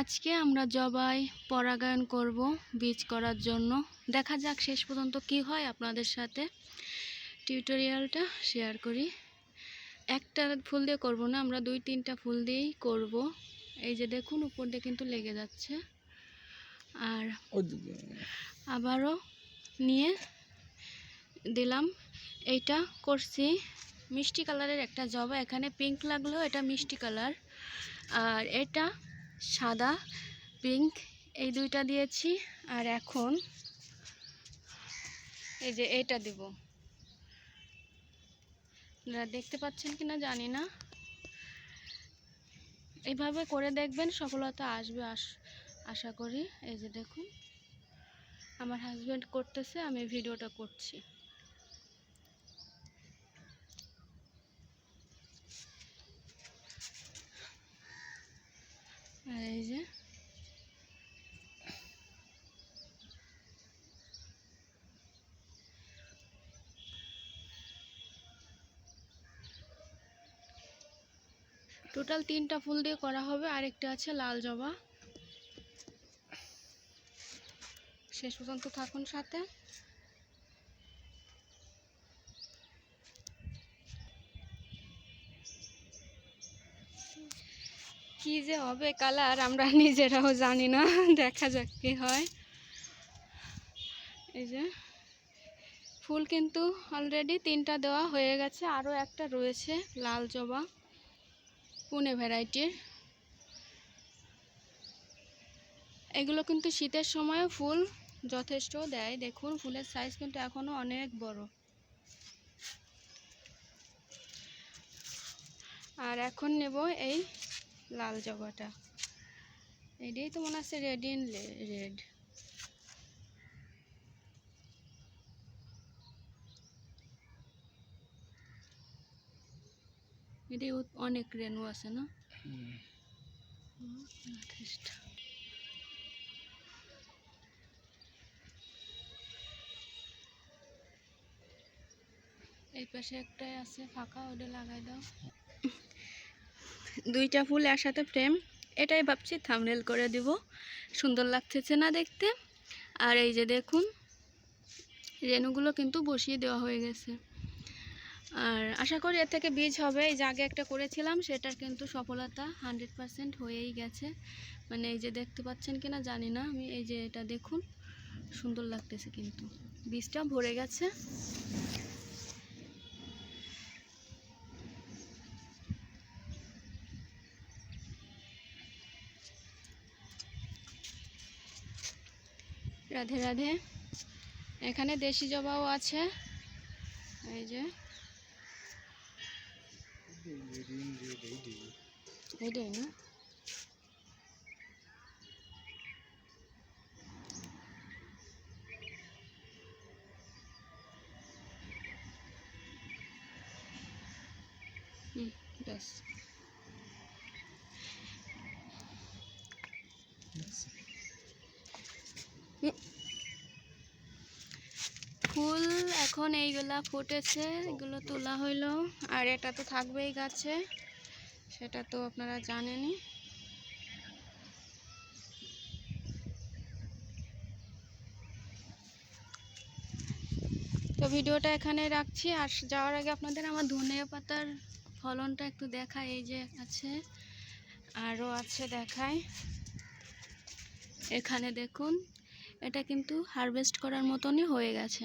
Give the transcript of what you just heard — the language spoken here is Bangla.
আজকে আমরা জবাই পরাগায়ন করব বীজ করার জন্য। দেখা যাক শেষ পর্যন্ত কি হয় আপনাদের সাথে। টিউটোরিয়ালটা শেয়ার করি। একটা ফুল দিয়ে করব না আমরা দুই তিনটা ফুল দিয়েই করব। এই যে দেখুন উপর দিয়ে কিন্তু লেগে যাচ্ছে। আর আবারও নিয়ে দিলাম। এইটা করছি। মিষ্টি কালারের একটা জবা এখানে পিঙ্ক লাগল এটা মিষ্টি কালার। আর এটা সাদা, পিঙ্ক, এই দুইটা দিয়েছি। আর এখন এই যে এটা দিব। আপনারা দেখতে পাচ্ছেন কি না জানি না। এইভাবে করে দেখবেন সফলতা আসবে আস- আশা করি। এই যে দেখুন, আমার হাজব্যান্ড করতেছে, আমি ভিডিওটা করছি আর এই যে টোটাল তিনটা ফুল দিয়ে করা হবে। আরেকটা আছে লাল জবা। শেষ পর্যন্ত থাকুন সাথে। কি যে হবে কালার, আমরা নিজেরাও জানি না। দেখা যাক কি হয়। এই যে, ফুল কিন্তু অলরেডি তিনটা দেওয়া হয়ে গেছে। আরও একটা রয়েছে লাল জবা। পুনে ভ্যারাইটির এগুলো কিন্তু শীতের সময় ফুল যথেষ্ট দেয়। দেখুন, ফুলের সাইজ কিন্তু এখনও অনেক বড়। আর এখন নেব এই লাল জবাটা। এটাই তো মনে হচ্ছে রেড ইন রেড এটাই অনেক রেনু আছে না? হুম, এই পাশে একটাই আছে ফাঁকা ওটা লাগাই দাও। দুইটা ফুল একসাথে ফ্রেম এটাই ভাবছি থামনেল করে দিব। সুন্দর লাগতেছে না দেখতে? আর এই যে দেখুন রেণুগুলো কিন্তু বসিয়ে দেওয়া হয়ে গেছে। আর আশা করি এর থেকে বীজ হবে। এই যে আগে একটা করেছিলাম, সেটার কিন্তু সফলতা হান্ড্রেড পারসেন্ট হয়েই গেছে। মানে এই যে দেখতে পাচ্ছেন কিনা জানি না, আমি এই যে এটা দেখুন, সুন্দর লাগতেছে কিন্তু। বীজটা ভরে গেছে। রাধে রাধে। এখানে দেশি জবাও আছে। এই যে এইটাই না হুম ব্যাস ফুল এখন এইগুলা ফুটেছে, এগুলো তোলা হইল। আর এটা তো থাকবেই গাছে, সেটা তো আপনারা জানেনই। তো ভিডিওটা এখানে রাখছি, আর যাওয়ার আগে আপনাদের আমার ধনিয়া পাতার ফলনটা একটু দেখায় এই যে আছে, আরও আছে দেখায় এখানে দেখুন, এটা কিন্তু হারভেস্ট করার মতনই হয়ে গেছে।